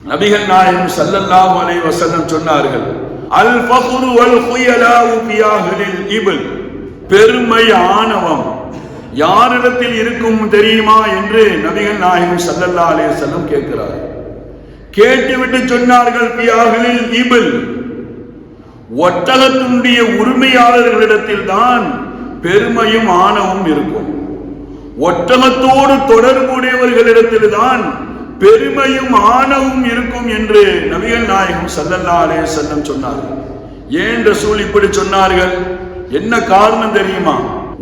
நபிகள் நாயகம் சல்லல்லாஹு அலைஹி வஸல்லம் சொன்னார்கள் அல் ஃபஹ்ரு வல் குயலாவு பியாஹில் இபில். பெருமை ஆணவம் யாரிடத்தில் இருக்கும் தெரியுமா என்று நபிகள் நாயகம் ஸல்லல்லாஹு அலைஹி வஸல்லம் கேட்கிறார் கேட்டுவிட்டு சொன்னார்கள் பியாஹில் இபில். ஒட்டகத்தினுடைய உரிமையாளர்களிடத்தில் தான் பெருமையும் ஆணவம் இருக்கும். ஒட்டகத்தோடு தொடர்புடையவர்களிடத்தில் தான் பெருமையும் ஆணவும் இருக்கும் என்று நபிகள் நாயகம் ஸல்லல்லாஹு அலைஹி வஸல்லம் சொன்னார்கள். ஏன் ரசூல் இப்படி சொன்னார்கள்? என்ன காரணம் தெரியுமா?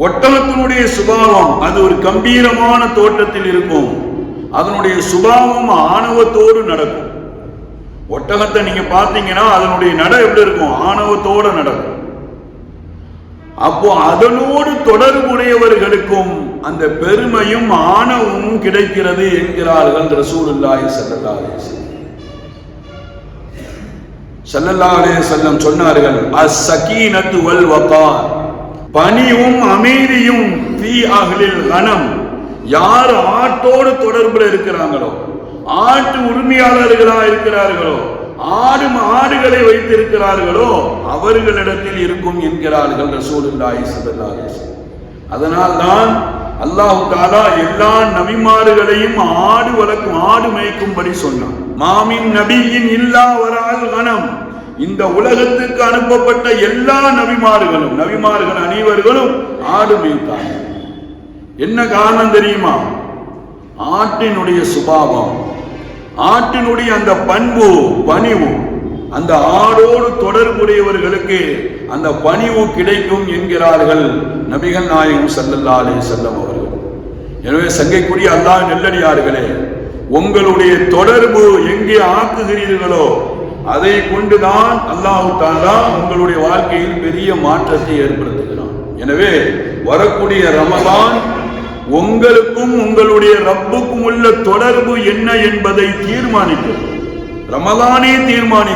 ஒட்டகத்தினுடைய சுபாவம் அது ஒரு கம்பீரமான தோட்டத்தில் இருக்கும். அதனுடைய சுபாவம் ஆணவத்தோடு நடக்கும். ஒட்டகத்தை நீங்க பார்த்தீங்கன்னா அதனுடைய நட எப்படி இருக்கும்? ஆணவத்தோடு நடக்கும். அப்போ அதனோடு தொடர்புடையவர்களுக்கும் அந்த பெருமையும் ஆணவமும் கிடைக்கிறது என்கிறார்கள் ரசூலுல்லாஹி ஸல்லல்லாஹு அலைஹி வஸல்லம். ஸல்லல்லாஹு அலைஹி வஸல்லம் சொன்னார்கள் அஸ்-சகீனத்து வல் வகார் பணியும் அமைதியும் தீ அகலில் கனம். யார் ஆட்டோடு தொடர்புல இருக்கிறாங்களோ ஆட்டு உரிமையாளர்களா இருக்கிறார்களோ ஆடு ஆடுகளை வைத்திருக்கிறார்களோ அவர்களிடத்தில் இருக்கும் என்கிறார்கள் ரசூலுல்லாஹி ஸல்லல்லாஹு அலைஹி வஸல்லம். அதனால் தான் அல்லாஹு தாலா எல்லா நபிமார்களையும் ஆடு வளர்க்கும் ஆடு மேய்க்கும்படி சொன்னான். மாமின் நபியின் இல்லா வரால் கணம் இந்த உலகத்துக்கு அனுப்பப்பட்ட எல்லா நபிமார்களும் நபிமார்கள் அனைவர்களும் ஆடு மேய்த்தாங்க என்ன காரணம் தெரியுமா? ஆட்டினுடைய சுபாவம் ஆட்டினுடைய அந்த பண்பு பணிவு அந்த ஆடோடு தொடர்புடையவர்களுக்கு அந்த பணிவு கிடைக்கும் என்கிறார்கள் நபிகள் நாயகம் ஸல்லல்லாஹு செல்லம் அவர்கள். எனவே சங்கைக்குரிய அல்லாஹ் நெல்லடியார்களே உங்களுடைய தொடர்பு எங்கே ஆக்குகிறீர்களோ அதை கொண்டுதான் அல்லாஹு தாலா உங்களுடைய வாழ்க்கையில் பெரிய மாற்றத்தை ஏற்படுத்துகிறான். எனவே வரக்கூடிய ரமதான் உங்களுக்கும் உங்களுடைய ரப்புக்கும் உள்ள தொடர்பு என்ன என்பதை தீர்மானிக்கும் ரமதானே தீர்மானி